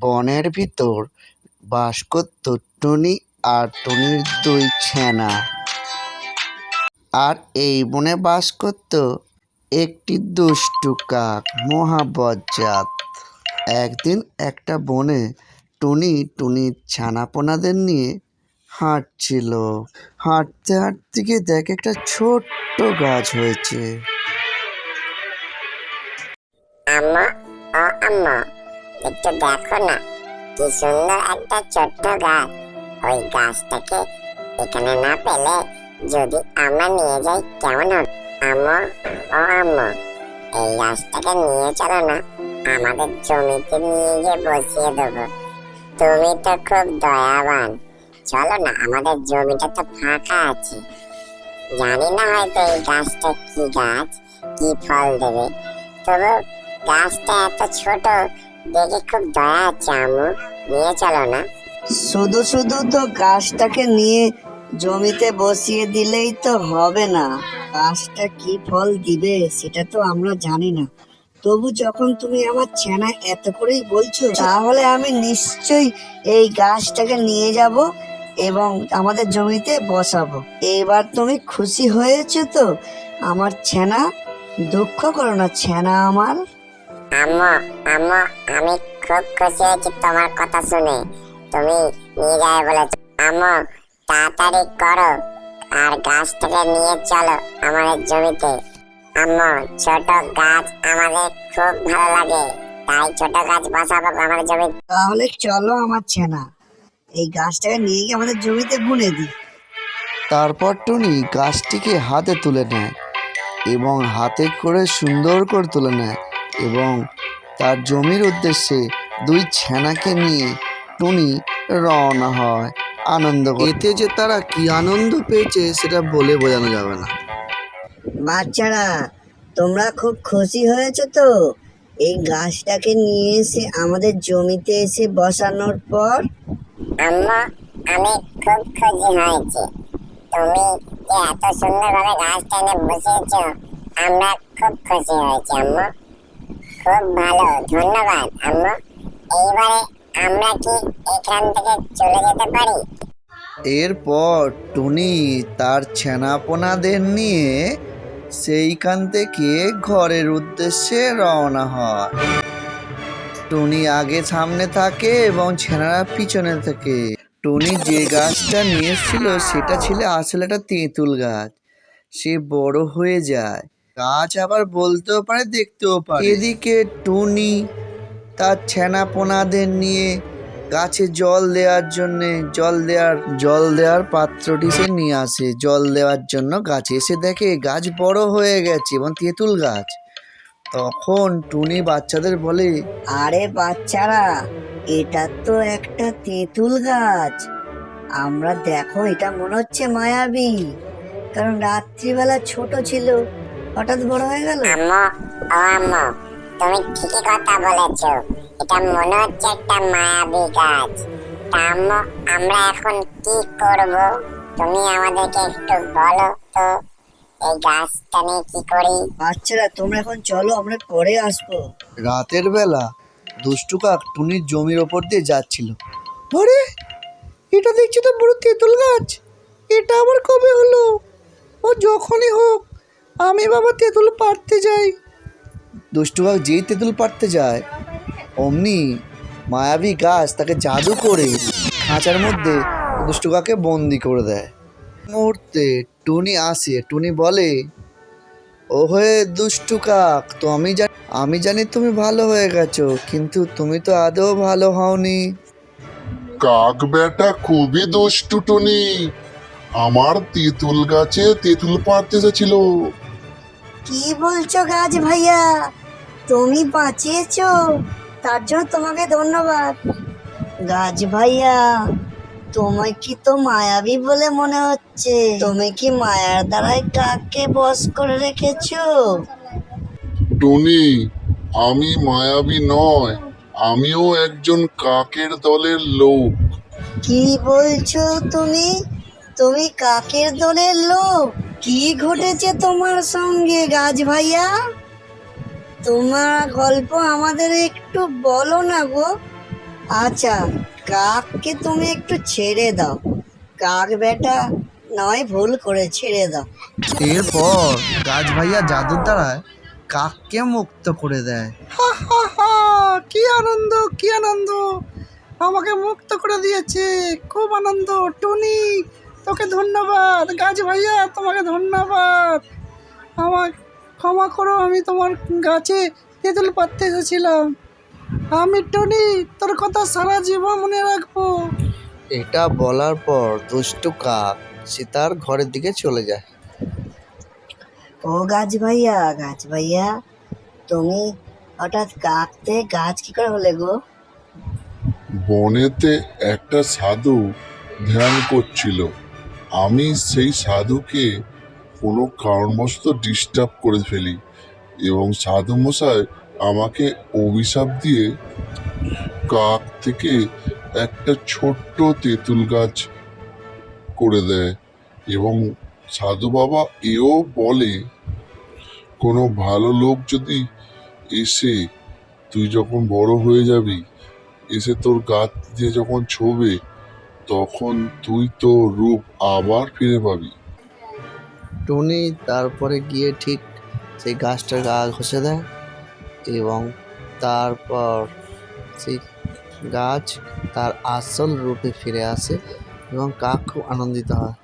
বনের ভিতর বাস করত টুনি আর টুনির দুই ছানা। আর এই বনে বাস করত একটি দুষ্টু কাক, মহাবজ্জাত। একদিন একটা বনে টুনি টুনির ছানাপোনাদের নিয়ে হাঁটছিল। হাঁটতে হাঁটতে গিয়ে দেখে একটা ছোট্ট গাছ হয়েছে। আম্মা আম্মা। একটু দেখো না, কি সুন্দর একটা ছোট্ট গাছ। ওই গাছটাকে এখানে না পেলে যদি আমরা নিয়ে যাই, কেমন হবে? আম্মা, ও আম্মা, এই গাছটাকে নিয়ে চলো না, আমাদের জমিতে নিয়ে গিয়ে বসিয়ে দেবো। তুমি তো খুব দয়াবান। চলো না, আমাদের জমিটা তো ফাঁকা আছে। জানি না হয়তো এই গাছটা কি গাছ, কি ফল দেবে। তবে গাছটা এত ছোট দেখে খুব দয়া হচ্ছে আম্মু। নিয়ে চলো না। শুধু শুধু তো গাছটাকে নিয়ে জমিতে বসিয়ে দিলেই তো হবে না। গাছটা কি ফল দিবে, সেটা তো আমরা জানি না। তবু যখন তুমি আমার ছেনা এত করেই বলছো, তাহলে আমি নিশ্চয়ই এই গাছটাকে নিয়ে যাব এবং আমাদের জমিতে বসাবো। এবার তুমি খুশি হয়েছো তো? আমার ছেনা দুঃখ করো না ছেনা আমার। আম্মু আম্মু আমি খুব খুশি হয়েছি তোমার কথা শুনে। তুমি নিয়ে যাবে বলেছ আম্মু তাড়াতাড়ি করো আর গাছটাকে নিয়ে চলো আমাদের জমিতে। আম্মু ছোট গাছ আমাদের খুব ভালো লাগে তাই ছোট গাছ বসাবো আমাদের জমিতে। তাহলে চলো আমার ছেনা এই গাছটাকে নিয়ে গিয়ে আমাদের জমিতে বুনে দিই তারপর টুনি গাছটিকে হাতে তুলে নেয় এবং হাতে করে সুন্দর করে তুলে নেয়। এবং তার জমির উদ্দেশ্যে দুই ছানাকে নিয়ে টুনি রওনা হয় আনন্দ করে। এতে যে তারা কি আনন্দ পেয়েছে সেটা বলে বোঝানো যাবে না। বাচ্চারা তোমরা খুব খুশি হয়েছো তো? এই গাছটাকে নিয়ে এসে আমাদের জমিতে এসে বসানোর পর? আম্মা আমি খুব খুশি হয়েছি। তুমি যে এত সুন্দরভাবে গাছটা এনে বসিয়েছো আমরা খুব খুশি হয়েছি আম্মু। ভালো, ধন্যবাদ, আম্মু। এইবারে আমরা কি এখান থেকে চলে যেতে পারি? এরপর টুনি তার ছানাপোনাদের নিয়ে সেইখান থেকে ঘরের উদ্দেশ্যে রওনা হয়। টুনি আগে সামনে থাকে এবং ছেনারা পিছনে থাকে। টুনি যে গাছটা নিয়ে এসেছিল সেটা ছিল আসলে একটা তেঁতুল গাছ। সে বড় হয়ে যায়। গাছ আবার বলতেও পারে, দেখতেও পারে। এদিকে টুনি তার ছানাপোনাদের নিয়ে গাছে জল দেওয়ার জন্য, জল দেওয়ার জল দেওয়ার পাত্রটি সে নিয়ে আসে। জল দেওয়ার জন্য গাছে এসে দেখে গাছ বড় হয়ে গেছে, এবং তেঁতুল গাছ। তখন টুনি বাচ্চাদের বলে, আরে বাচ্চারা, এটা তো একটা তেঁতুল গাছ। আমরা দেখো, এটা মনে হচ্ছে মায়াবী। কারণ রাত্রিবেলা ছোট ছিল হঠাৎ বড় হয়ে গেল? আম্মু ও আম্মু তুমি ঠিকই কথা বলেছ। এটা মনে হচ্ছে একটা মায়াবী গাছ। তা আম্মু আমরা এখন কি করব? তুমি আমাদেরকে একটু বলো তো এই গাছটা নিয়ে কি করি? বাচ্চারা তোমরা এখন চলো আমরা পরে আসব। রাতের বেলা দুষ্টু কাক টুনির জমির ওপর দিয়ে যাচ্ছিল। আরে এটা দেখছি তো বড় তেঁতুল গাছ। এটা আবার কবে হলো? ও যখনই হোক আমি বাবা তেঁতুল পাড়তে যাই। দুষ্টু কাক যেই তেঁতুল পাড়তে যায় অমনি মায়াবী গাছ তাকে জাদু করে খাঁচার মধ্যে দুষ্টু কাকে বন্দি করে দেয়। মুহূর্তে টুনি আসে টুনি বলে ও হয়ে দুষ্টু কাক তো আমি জানি আমি জানি তুমি ভালো হয়ে গেছো কিন্তু তুমি তো আদৌ ভালো হওনি। কাক বেটা খুবই দুষ্টু টুনি। আমার তেঁতুল গাছে তেঁতুল পাড়তে এসেছিল। কি বলছো গাছ ভাইয়া? তুমি বাঁচিয়েছো তার জন্য তোমাকে ধন্যবাদ। গাছ ভাইয়া তোমায় কি তো মায়াবী বলে মনে হচ্ছে? তুমি কি মায়ার দ্বারাই কাককে বস করে রেখেছো? টুনি আমি মায়াবী নয় আমিও একজন কাকের দলের লোক। কি বলছো তুমি? তুমি কাকের দলের লোক? কি ঘটেছে তোমার সঙ্গে গাছ ভাইয়া তোমার গল্প আমাদের একটু বলো না গো। আচ্ছা কাককে তুমি একটু ছেড়ে দাও। কাক বেটা নয়, ভুল করে ছেড়ে দাও। এরপর গাছ ভাইয়া জাদুর দ্বারায় কাককে মুক্ত করে দেয়। কি আনন্দ কি আনন্দ। আমাকে মুক্ত করে দিয়েছে। খুব আনন্দ, টুনি। তোকে ধন্যবাদ। গাছ ভাইয়া তোমাকে ধন্যবাদ। আমার ক্ষমা করো আমি তোমার গাছে তেঁতুল পাততে এসেছিলাম। আমি টুনি তোর কথা সারা জীবন মনে রাখব। এটা বলার পর দুষ্টু কাক সে তার ঘরের দিকে চলে যায়। ও গাছ ভাইয়া গাছ ভাইয়া তুমি হঠাৎ কাকতে গাছ কি করে হলে গো? বনেতে একটা সাধু ধ্যান করছিল। আমি সেই সাধুকে কোনো কারণবশত ডিস্টার্ব করে ফেলি এবং সাধু মশাই আমাকে অভিশাপ দিয়ে কাক থেকে একটা ছোট্ট তেঁতুল গাছ করে দেয় এবং সাধু বাবা এও বলে, কোনো ভালো লোক যদি এসে তুই যখন বড় হয়ে যাবি, এসে তোর গাছ দিয়ে যখন ছোবে তখন তুই তো রূপ আবার ফিরে পাবি। টুনি তারপরে গিয়ে ঠিক সেই গাছটার গা ঘষে দেয় এবং তারপর সেই গাছ তার আসল রূপে ফিরে আসে এবং কাক খুব আনন্দিত হয়।